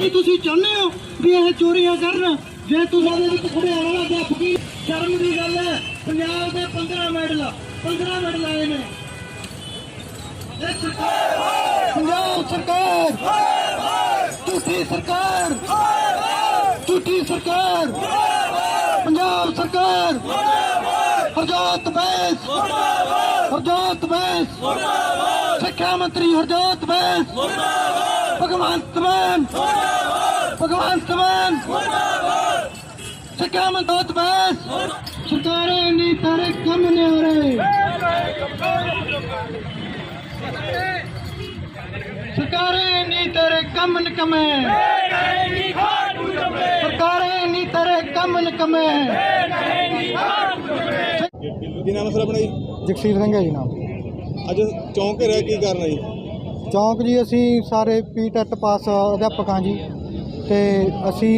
ਕੀ ਤੁਸੀਂ ਚਾਹੁੰਦੇ ਹੋ ਵੀ ਇਹ ਚੋਰੀਆਂ ਕਰਨ? ਜੇ ਤੁਸੀਂ ਦੇ ਵਿੱਚ ਖੜੇ ਵਾਲਾ ਦਾ ਫਕੀਰ ਸ਼ਰਮ ਦੀ ਗੱਲ ਹੈ। ਪੰਜਾਬ ਦੇ 15 ਮੈਡਲ 15 ਮੈਡਲ ਆਏ ਨੇ। ਇਹ ਸਰਕਾਰ ਪੰਜਾਬ ਸਰਕਾਰ। ਝੂਠੀ ਸਰਕਾਰ। ਝੂਠੀ ਸਰਕਾਰ। ਪੰਜਾਬ ਸਰਕਾਰ। ਹਰਜੋਤ ਬੈਸ। ਹਰਜੋਤ ਬੈਸ। ਸਿੱਖਿਆ ਮੰਤਰੀ ਹਰਜੋਤ ਬੈਸ। ਭਗਵੰਤ ਮਾਨ। ਭਗਵੰਤ ਮਾਨ। ਸਿੱਖਿਆ ਮੰਤਰੀ ਬੈਸ। ਸਰਕਾਰਾਂ ਨਹੀਂ ਤਾਰੇ ਕੰਮ ਨਹੀਂ ਹੋ ਰਹੇ ਸਰਕਾਰਾਂ ਨਹੀਂ ਤੇਰੇ ਕੰਮ ਨਿਕਮੇ। ਸਰਕਾਰਾਂ ਨਹੀਂ ਤੇਰੇ ਕੰਮ ਨਿਕਮੇ। ਕੀ ਨਾਮ ਸਰ ਆਪਣਾ ਜੀ? ਜਗਸੀਰ ਸਿੰਘ ਹੈ ਜੀ ਨਾਮ। ਅੱਜ ਚੌਂਕ ਰਿਹਾ ਕੀ ਕਰਨਾ ਜੀ? ਚੌਂਕ ਜੀ, ਅਸੀਂ ਸਾਰੇ ਪੀਟੈਟ ਪਾਸ ਅਧਿਆਪਕ ਹਾਂ ਜੀ ਤੇ ਅਸੀਂ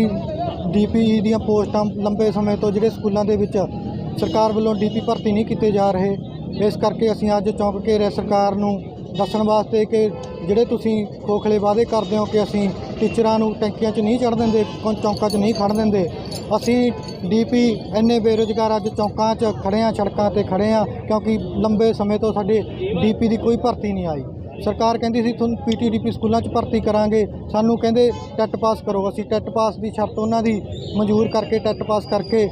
ਡੀਪੀ ਦੀਆਂ ਪੋਸਟਾਂ ਲੰਬੇ ਸਮੇਂ ਤੋਂ ਜਿਹੜੇ ਸਕੂਲਾਂ ਦੇ ਵਿੱਚ ਸਰਕਾਰ ਵੱਲੋਂ ਡੀਪੀ ਭਰਤੀ ਨਹੀਂ ਕੀਤੇ ਜਾ ਰਹੇ, ਇਸ ਕਰਕੇ ਅਸੀਂ ਅੱਜ ਚੌਂਕ ਘੇਰੇ ਸਰਕਾਰ ਨੂੰ ਦੱਸਣ ਵਾਸਤੇ ਕਿ ਜਿਹੜੇ ਤੁਸੀਂ ਖੋਖਲੇ ਵਾਅਦੇ ਕਰਦੇ ਹੋ ਕਿ ਅਸੀਂ ਟੀਚਰਾਂ ਨੂੰ ਟੈਂਕੀਆਂ 'ਚ ਨਹੀਂ ਚੜ੍ਹ ਦਿੰਦੇ ਕੌਂ- ਚੌਂਕਾਂ 'ਚ ਨਹੀਂ ਖੜ੍ਹ ਦਿੰਦੇ, ਅਸੀਂ ਡੀਪੀ ਇੰਨੇ ਬੇਰੁਜ਼ਗਾਰ ਅੱਜ ਚੌਂਕਾਂ 'ਚ ਖੜੇ ਹਾਂ, ਸੜਕਾਂ ਤੇ ਖੜੇ ਹਾਂ, ਕਿਉਂਕਿ ਲੰਬੇ ਸਮੇਂ ਤੋਂ ਸਾਡੇ ਡੀਪੀ ਦੀ ਕੋਈ ਭਰਤੀ ਨਹੀਂ ਆਈ। ਸਰਕਾਰ ਕਹਿੰਦੀ ਸੀ, ਤੁਹਾਨੂੰ ਪੀਟੀਡੀਪੀ ਸਕੂਲਾਂ 'ਚ ਭਰਤੀ ਕਰਾਂਗੇ। ਸਾਨੂੰ ਕਹਿੰਦੇ, ਟੈਟ ਪਾਸ ਕਰੋ। ਅਸੀਂ ਟੈਟ ਪਾਸ ਦੀ ਸ਼ਰਤ ਉਹਨਾਂ ਦੀ ਮਨਜ਼ੂਰ ਕਰਕੇ ਟੈਟ ਪਾਸ ਕਰਕੇ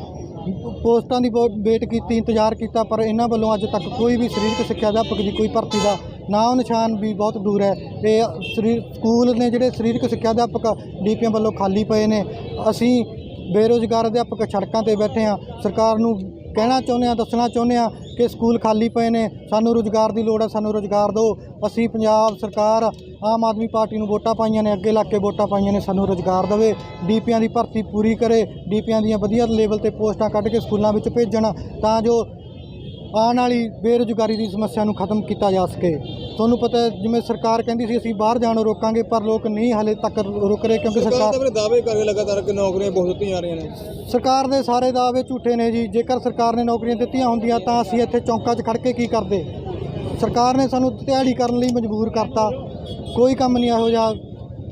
ਪੋਸਟਾਂ ਦੀ ਬਹੁਤ ਵੇਟ ਕੀਤੀ, ਇੰਤਜ਼ਾਰ ਕੀਤਾ, ਪਰ ਇਹਨਾਂ ਵੱਲੋਂ ਅੱਜ ਤੱਕ ਕੋਈ ਵੀ ਸਰੀਰਕ ਸਿੱਖਿਆ ਅਧਿਆਪਕ ਦੀ ਕੋਈ ਭਰਤੀ ਦਾ ਨਾਮ ਨਿਸ਼ਾਨ ਵੀ ਬਹੁਤ ਦੂਰ ਹੈ। ਇਹ ਸਰੀਰ, ਸਕੂਲ ਨੇ ਜਿਹੜੇ ਸਰੀਰਕ ਸਿੱਖਿਆ ਅਧਿਆਪਕ ਡੀਪੀਆਂ ਵੱਲੋਂ ਖਾਲੀ ਪਏ ਨੇ, ਅਸੀਂ ਬੇਰੁਜ਼ਗਾਰ ਅਧਿਆਪਕ ਸੜਕਾਂ ਤੇ ਬੈਠੇ ਹਾਂ। ਸਰਕਾਰ ਨੂੰ ਕਹਿਣਾ ਚਾਹੁੰਦੇ ਹਾਂ, ਦੱਸਣਾ ਚਾਹੁੰਦੇ ਹਾਂ ਕਿ ਸਕੂਲ ਖਾਲੀ ਪਏ ਨੇ, ਸਾਨੂੰ ਰੁਜ਼ਗਾਰ ਦੀ ਲੋੜ ਹੈ, ਸਾਨੂੰ ਰੁਜ਼ਗਾਰ ਦਿਓ। ਅਸੀਂ ਪੰਜਾਬ ਸਰਕਾਰ, ਆਮ ਆਦਮੀ ਪਾਰਟੀ ਨੂੰ ਵੋਟਾਂ ਪਾਈਆਂ ਨੇ, ਅੱਗੇ ਲੱਗ ਕੇ ਵੋਟਾਂ ਪਾਈਆਂ ਨੇ, ਸਾਨੂੰ ਰੁਜ਼ਗਾਰ ਦੇਵੇ। ਡੀਪੀਆਂ ਦੀ ਭਰਤੀ ਪੂਰੀ ਕਰੇ, ਡੀਪੀਆਂ ਦੀਆਂ ਵਧੀਆ ਲੈਵਲ ਤੇ ਪੋਸਟਾਂ ਕੱਢ ਕੇ ਸਕੂਲਾਂ ਵਿੱਚ ਭੇਜਣ ਤਾਂ ਜੋ ਆਉਣ ਵਾਲੀ ਬੇਰੁਜ਼ਗਾਰੀ ਦੀ ਸਮੱਸਿਆ ਨੂੰ ਖਤਮ ਕੀਤਾ ਜਾ ਸਕੇ। ਤੁਹਾਨੂੰ ਪਤਾ ਜਿਵੇਂ ਸਰਕਾਰ ਕਹਿੰਦੀ ਸੀ ਅਸੀਂ ਬਾਹਰ ਜਾਣੋਂ ਰੋਕਾਂਗੇ ਪਰ ਲੋਕ ਨਹੀਂ ਹਲੇ ਤੱਕ ਰੁਕ ਰਹੇ ਕਿਉਂਕਿ ਸਰਕਾਰ ਫਿਰ ਦਾਅਵੇ ਕਰ ਰਹੀ ਲਗਾਤਾਰ ਕਿ ਨੌਕਰੀਆਂ ਬਹੁਤ ਦਿੱਤੀਆਂ ਜਾ ਰਹੀਆਂ ਨੇ। ਸਰਕਾਰ ਦੇ ਸਾਰੇ ਦਾਅਵੇ ਝੂਠੇ ਨੇ ਜੀ। ਜੇਕਰ ਸਰਕਾਰ ਨੇ ਨੌਕਰੀਆਂ ਦਿੱਤੀਆਂ ਹੁੰਦੀਆਂ ਤਾਂ ਅਸੀਂ ਇੱਥੇ ਚੌਂਕਾਂ 'ਚ ਖੜ ਕੇ ਕੀ ਕਰਦੇ? ਸਰਕਾਰ ਨੇ ਸਾਨੂੰ ਦਿਹਾੜੀ ਕਰਨ ਲਈ ਮਜਬੂਰ ਕਰਤਾ। ਕੋਈ ਕੰਮ ਨਹੀਂ ਇਹੋ ਜਿਹਾ।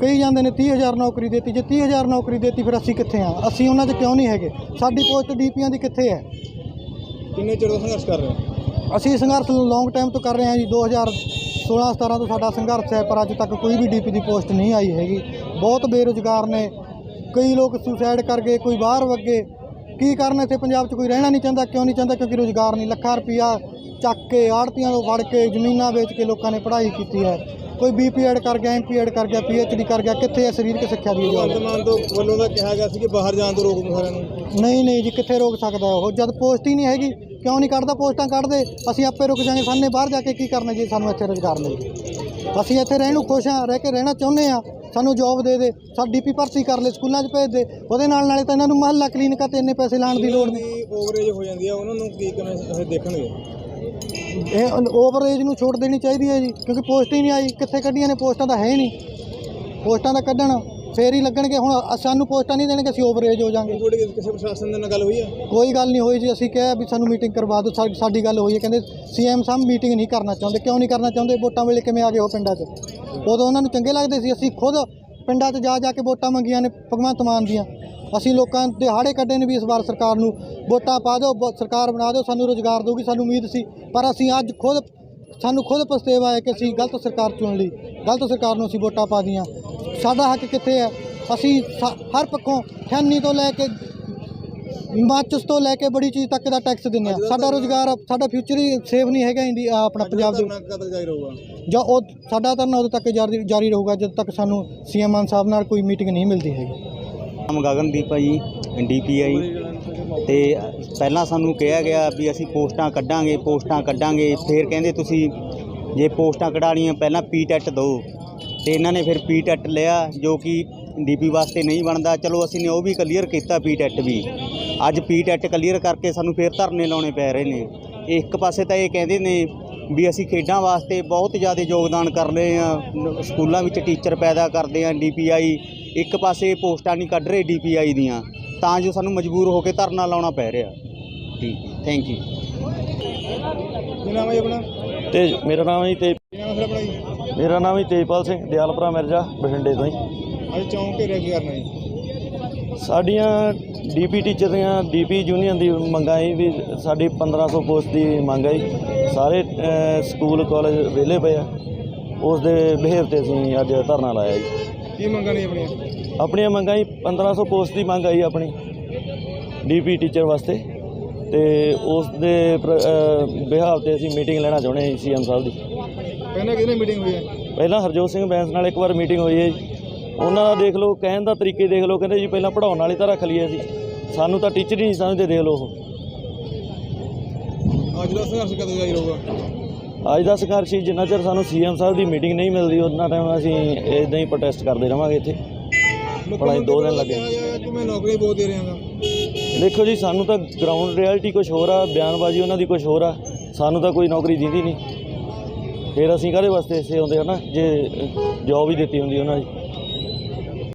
ਕਈ ਜਾਂਦੇ ਨੇ 30000 ਨੌਕਰੀ ਦਿੱਤੀ। ਜੇ 30000 ਨੌਕਰੀ ਦਿੱਤੀ ਫਿਰ ਅਸੀਂ ਕਿੱਥੇ ਆ? ਅਸੀਂ ਉਹਨਾਂ 'ਚ ਕਿਉਂ ਨਹੀਂ ਹੈਗੇ? ਸਾਡੀ ਪੋਸਟ ਡੀਪੀਆਂ ਦੀ ਕਿੱਥੇ ਹੈ? ਕਿੰਨੇ ਚਿਰ ਤੋਂ ਸੰਘਰਸ਼ ਕਰ ਰਹੇ ਹੋ? ਅਸੀਂ ਸੰਘਰਸ਼ ਲੌਂਗ ਟਾਈਮ ਤੋਂ ਕਰ ਰਹੇ ਹਾਂ ਜੀ 2016 17 ਤੋਂ ਸਾਡਾ ਸੰਘਰਸ਼ ਹੈ, ਪਰ ਅੱਜ ਤੱਕ ਕੋਈ ਵੀ ਡੀਪੀ ਦੀ ਪੋਸਟ ਨਹੀਂ ਆਈ ਹੈਗੀ। ਬਹੁਤ ਬੇਰੁਜ਼ਗਾਰ ਨੇ। ਕਈ ਲੋਕ ਸੁਸਾਈਡ ਕਰ ਗਏ, ਕੋਈ ਬਾਹਰ ਵੱਗੇ ਕੀ ਕਾਰਨ ਇੱਥੇ ਪੰਜਾਬ 'ਚ ਕੋਈ ਰਹਿਣਾ ਨਹੀਂ ਚਾਹੁੰਦਾ, ਕਿਉਂ ਨਹੀਂ ਚਾਹੁੰਦਾ? ਕਿਉਂਕਿ ਰੁਜ਼ਗਾਰ ਨਹੀਂ। ਲੱਖਾਂ ਰੁਪਈਆ ਚੱਕ ਕੇ ਆੜਤੀਆਂ ਤੋਂ ਫੜ ਕੇ ਜ਼ਮੀਨਾਂ ਵੇਚ ਕੇ ਲੋਕਾਂ ਨੇ ਪੜ੍ਹਾਈ ਕੀਤੀ ਹੈ। ਕੋਈ ਬੀਪੀ ਐਡ ਕਰ ਗਿਆ ਐਮਪੀ ਐਡ ਕਰ ਗਿਆ ਪੀਐਚਡੀ ਕਰ ਗਿਆ ਕਿੱਥੇ ਹੈ ਸਰੀਰਕ ਸਿੱਖਿਆ ਦੀ ਭਗਵੰਤ ਇਜਾਜ਼ਤ ਮਾਨ ਤੋਂ ਵੱਲੋਂ ਤਾਂ ਕਿਹਾ ਗਿਆ ਸੀ ਕਿ ਬਾਹਰ ਜਾਣ ਤੋਂ ਰੋਕ ਦੂੰ ਸਾਰਿਆਂ ਨੂੰ ਨਹੀਂ ਨਹੀਂ ਜੀ ਕਿੱਥੇ ਰੋਕ ਸਕਦਾ ਉਹ? ਜਦ ਪੋਸਟ ਹੀ ਨਹੀਂ ਹੈਗੀ ਕਿਉਂ ਨਹੀਂ ਕੱਢਦਾ? ਪੋਸਟਾਂ ਕੱਢਦੇ ਅਸੀਂ ਆਪੇ ਰੁਕ ਜਾਾਂਗੇ ਸਾਹਮਣੇ ਬਾਹਰ ਜਾ ਕੇ ਕੀ ਕਰਨਾ ਜੀ ਸਾਨੂੰ ਇੱਥੇ ਰੁਜ਼ਗਾਰ ਮਿਲ ਜੇ ਅਸੀਂ ਇੱਥੇ ਰਹਿਣ ਨੂੰ ਖੁਸ਼ ਹਾਂ ਰਹਿ ਕੇ ਰਹਿਣਾ ਚਾਹੁੰਦੇ ਹਾਂ ਸਾਨੂੰ ਜੌਬ ਦੇ ਦੇ ਸਾਡੀ ਡੀਪੀ ਭਰਤੀ ਕਰ ਲੈ ਸਕੂਲਾਂ 'ਚ ਭੇਜ ਦੇ ਉਹਦੇ ਨਾਲ ਨਾਲੇ ਤਾਂ ਇਹਨਾਂ ਨੂੰ ਮਹੱਲਾ ਕਲੀਨਿਕਾਂ ਤੇ ਇੰਨੇ ਪੈਸੇ ਲਾਉਣ ਦੀ ਲੋੜ ਨਹੀਂ ਦੀ ਓਵਰੇਜ ਹੋ ਜਾਂਦੀ ਆ ਉਹਨਾਂ ਨੂੰ ਕੀ ਕਿਵੇਂ ਇਹ ਦੇਖਣਗੇ? ਇਹ ਓਵਰਏਜ ਨੂੰ ਛੋਟ ਦੇਣੀ ਚਾਹੀਦੀ ਹੈ ਜੀ ਕਿਉਂਕਿ ਪੋਸਟ ਹੀ ਨਹੀਂ ਆਈ ਕਿੱਥੇ ਕੱਢੀਆਂ ਨੇ ਪੋਸਟਾਂ ਤਾਂ ਹੈ ਹੀ ਨਹੀਂ। ਪੋਸਟਾਂ ਤਾਂ ਕੱਢਣ ਫੇਰ ਹੀ ਲੱਗਣਗੇ ਹੁਣ ਸਾਨੂੰ ਪੋਸਟਾਂ ਨਹੀਂ ਦੇਣਗੇ ਅਸੀਂ ਓਵਰਏਜ ਹੋ ਜਾਾਂਗੇ ਤੁਹਾਡੀ ਕਿਸੇ ਪ੍ਰਸ਼ਾਸਨ ਦੇ ਨਾਲ ਗੱਲ ਹੋਈ ਆ? ਕੋਈ ਗੱਲ ਨਹੀਂ ਹੋਈ ਜੀ ਅਸੀਂ ਕਿਹਾ ਵੀ ਸਾਨੂੰ ਮੀਟਿੰਗ ਕਰਵਾ ਦਿਓ ਸਾਡੀ ਗੱਲ ਹੋਈ ਹੈ ਕਹਿੰਦੇ ਸੀਐਮ ਸਾਹਿਬ ਮੀਟਿੰਗ ਨਹੀਂ ਕਰਨਾ ਚਾਹੁੰਦੇ ਕਿਉਂ ਨਹੀਂ ਕਰਨਾ ਚਾਹੁੰਦੇ ਵੋਟਾਂ ਵੇਲੇ ਕਿਵੇਂ ਆ ਗਏ ਉਹ ਪਿੰਡਾਂ 'ਚ? ਉਦੋਂ ਉਹਨਾਂ ਨੂੰ ਚੰਗੇ ਲੱਗਦੇ ਸੀ ਅਸੀਂ ਖੁਦ ਪਿੰਡਾਂ 'ਚ ਜਾ ਜਾ ਕੇ ਵੋਟਾਂ ਮੰਗੀਆਂ ਨੇ ਭਗਵੰਤ ਮਾਨ ਦੀਆਂ। ਅਸੀਂ ਲੋਕਾਂ ਦੇ ਹਾੜੇ ਕੱਢੇ ਨੇ ਵੀ ਇਸ ਵਾਰ ਸਰਕਾਰ ਨੂੰ ਵੋਟਾਂ ਪਾ ਦਿਓ ਸਰਕਾਰ ਬਣਾ ਦਿਓ ਸਾਨੂੰ ਰੋਜ਼ਗਾਰ ਦਿਓਗੀ ਸਾਨੂੰ ਉਮੀਦ ਸੀ। ਪਰ ਅਸੀਂ ਅੱਜ ਖੁਦ ਸਾਨੂੰ ਖੁਦ ਪਛਤਾਵਾ ਹੈ ਕਿ ਅਸੀਂ ਗਲਤ ਸਰਕਾਰ ਚੁਣ ਲਈ ਗਲਤ ਸਰਕਾਰ ਨੂੰ ਅਸੀਂ ਵੋਟਾਂ ਪਾ ਦੀਆਂ। ਸਾਡਾ ਹੱਕ ਕਿੱਥੇ ਹੈ? ਅਸੀਂ ਹਰ ਪੱਖੋਂ ਖੈਨੀ ਤੋਂ ਲੈ ਕੇ ਮਾਚਸ ਤੋਂ ਲੈ ਕੇ ਬੜੀ ਚੀਜ਼ ਤੱਕ ਦਾ ਟੈਕਸ ਦਿੰਦੇ ਆ ਸਾਡਾ ਰੋਜ਼ਗਾਰ ਸਾਡਾ ਫਿਊਚਰ ਹੀ ਸੇਫ ਨਹੀਂ ਹੈਗਾ ਇੰਡੀ ਆਪਣਾ ਪੰਜਾਬ ਦੇ ਜਾਂ ਉਹ ਸਾਡਾ ਧਰਨਾ ਉਦੋਂ ਤੱਕ ਜਾਰੀ ਜਾਰੀ ਰਹੂਗਾ ਜਦ ਤੱਕ ਸਾਨੂੰ ਸੀਐਮ ਮਾਨ ਸਾਹਿਬ ਨਾਲ ਕੋਈ ਮੀਟਿੰਗ ਨਹੀਂ ਮਿਲਦੀ ਹੈਗੀ। ਨਾਮ ਗਗਨਦੀਪ ਆ ਜੀ ਡੀਪੀਆਈ ਤੇ ਪਹਿਲਾਂ ਸਾਨੂੰ ਕਿਹਾ ਗਿਆ ਵੀ ਅਸੀਂ ਪੋਸਟਾਂ ਕੱਢਾਂਗੇ ਪੋਸਟਾਂ ਕੱਢਾਂਗੇ। ਫਿਰ ਕਹਿੰਦੇ ਤੁਸੀਂ ਜੇ ਪੋਸਟਾਂ ਕਢਾਣੀਆਂ ਪਹਿਲਾਂ ਪੀਟੈਟ ਦਿਓ ਤੇ ਇਹਨਾਂ ਨੇ ਫਿਰ ਪੀਟੈਟ ਲਿਆ, ਜੋ ਕਿ ਡੀਪੀ ਵਾਸਤੇ ਨਹੀਂ ਬਣਦਾ। ਚਲੋ, ਅਸੀਂ ਨੇ ਉਹ ਵੀ ਕਲੀਅਰ ਕੀਤਾ ਪੀਟੈਟ ਵੀ। ਅੱਜ ਪੀਟੈਟ ਕਲੀਅਰ ਕਰਕੇ ਸਾਨੂੰ ਫਿਰ ਧਰਨੇ ਲਾਉਣੇ ਪੈ ਰਹੇ ਨੇ। ਇੱਕ ਪਾਸੇ ਤਾਂ ਇਹ ਕਹਿੰਦੇ ਨੇ ਵੀ ਅਸੀਂ ਖੇਡਾਂ ਵਾਸਤੇ ਬਹੁਤ ਜ਼ਿਆਦਾ ਯੋਗਦਾਨ ਕਰ ਰਹੇ ਆ ਸਕੂਲਾਂ ਵਿੱਚ ਟੀਚਰ ਪੈਦਾ ਕਰਦੇ ਆ ਡੀਪੀਆਈ ਇੱਕ ਪਾਸੇ ਪੋਸਟਾਂ ਨਹੀਂ ਕੱਢ ਰਹੇ ਡੀਪੀਆਈ ਦੀਆਂ ਤਾਂ ਜੋ ਸਾਨੂੰ ਮਜਬੂਰ ਹੋ ਕੇ ਧਰਨਾ ਲਾਉਣਾ ਪੈ ਰਿਹਾ। ਠੀਕ ਥੈਂਕ ਯੂ ਕੀ ਨਾਮ ਹੈ ਆਪਣਾ? ਤੇ ਮੇਰਾ ਨਾਮ ਹੈ ਜੀ ਤੇ ਹੈ ਮੇਰਾ ਨਾਮ ਹੀ ਤੇਜਪਾਲ ਸਿੰਘ ਦਿਆਲਪੁਰਾ ਮਿਰਜ਼ਾ ਬਠਿੰਡੇ ਤੋਂ ਹੀ ਅੱਜ ਚੌਂਕ ਘੇਰਿਆ ਕੀ ਕਰਨਾ ਜੀ? ਸਾਡੀਆਂ ਡੀਪੀ ਟੀਚਰ ਦੀਆਂ ਡੀਪੀ ਯੂਨੀਅਨ ਦੀ ਮੰਗਾਂ ਸੀ ਵੀ ਸਾਡੀ 1500 ਪੋਸਟ ਦੀ ਮੰਗ ਆਈ ਸਾਰੇ ਸਕੂਲ ਕਾਲਜ ਵਿਹਲੇ ਪਏ ਆ। ਉਸ ਦੇ ਬਿਹੇਵ ਤੇ ਅਸੀਂ ਅੱਜ ਧਰਨਾ ਲਾਇਆ ਜੀ। ਕੀ ਮੰਗਾਂ ਨੇ ਆਪਣੀਆਂ? ਆਪਣੀਆਂ ਮੰਗਾਂ ਜੀ 1500 ਪੋਸਟ ਦੀ ਮੰਗ ਆਈ ਆਪਣੀ ਡੀਪੀ ਟੀਚਰ ਵਾਸਤੇ। ਤੇ ਉਸ ਦੇ ਬਿਹਾਵ ਤੇ ਅਸੀਂ ਮੀਟਿੰਗ ਲੈਣਾ ਚਾਹੁੰਦੇ ਹਾਂ ਸੀਐਮ ਸਾਹਿਬ ਦੀ। ਪਹਿਲਾਂ ਕਿਹਨੇ ਮੀਟਿੰਗ ਹੋਈ ਹੈ? ਪਹਿਲਾਂ ਹਰਜੋਤ ਸਿੰਘ ਬੈਂਸ ਨਾਲ ਇੱਕ ਵਾਰ ਮੀਟਿੰਗ ਹੋਈ ਹੈ ਜੀ। ਉਹਨਾਂ ਦਾ ਦੇਖ ਲਓ ਕਹਿਣ ਦਾ ਤਰੀਕੇ ਦੇਖ ਲਓ ਕਹਿੰਦੇ ਜੀ ਪਹਿਲਾਂ ਪੜਾਉਣ ਵਾਲੀ ਤਾਂ ਰੱਖ ਲਈਏ ਅਸੀਂ। ਸਾਨੂੰ ਤਾਂ ਟੀਚਰ ਹੀ ਨਹੀਂ ਸਮਝਦੇ ਦੇਖ ਲਓ ਉਹ। ਅੱਜ ਦਾ ਸੰਘਰਸ਼ ਕਦੋਂ ਜਾਰੀ ਰਹੂਗਾ? ਅੱਜ ਦਾ ਸੰਘਰਸ਼ ਜਿੰਨਾ ਚਿਰ ਸਾਨੂੰ ਸੀਐਮ ਸਾਹਿਬ ਦੀ ਮੀਟਿੰਗ ਨਹੀਂ ਮਿਲਦੀ ਉਹਨਾਂ ਟਾਈਮ ਅਸੀਂ ਇਦਾਂ ਹੀ ਪ੍ਰੋਟੈਸਟ ਕਰਦੇ ਰਵਾਂਗੇ ਇੱਥੇ। ਹੀ ਦੋ ਦਿਨ ਲੱਗੇ। ਮੈਂ ਨੌਕਰੀ ਬਹੁਤ ਦੇ ਰਿਹਾਗਾ। ਦੇਖੋ ਜੀ ਸਾਨੂੰ ਤਾਂ ਗਰਾਊਂਡ ਰਿਐਲਿਟੀ ਕੁਝ ਹੋਰ ਆ ਬਿਆਨਬਾਜ਼ੀ ਉਹਨਾਂ ਦੀ ਕੁਝ ਹੋਰ ਆ। ਸਾਨੂੰ ਤਾਂ ਕੋਈ ਨੌਕਰੀ ਦਿੰਦੀ ਨਹੀਂ। ਫਿਰ ਅਸੀਂ ਕਾਹਦੇ ਵਾਸਤੇ ਇਸੇ ਆਉਂਦੇ ਹਨਾ ਜੇ ਜੋਬ ਹੀ ਦਿੱਤੀ ਹੁੰਦੀ ਉਹਨਾਂ ਦੀ।